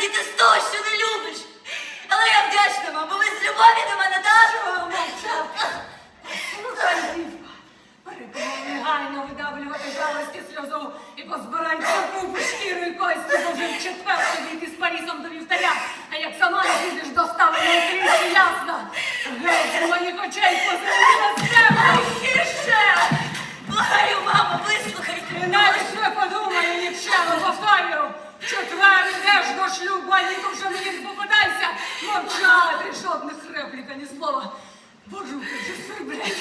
Насправді ти з не любиш. Але я вдячна вам, бо ви з любові до мене ну, дарували. Негайно видавлювати жалості сльозу і позбирань купу шкіру і кості, бо вже в четвер тобі з Парісом до вівтаря. А як сама не будеш доставлено крізь, ясно. Геть з моїх очей позиву. Ідеш до шлюбу, а нікому вже мені не попадайся. Мовчати, жодних репліка, ні слова. Боже, вже сверблять.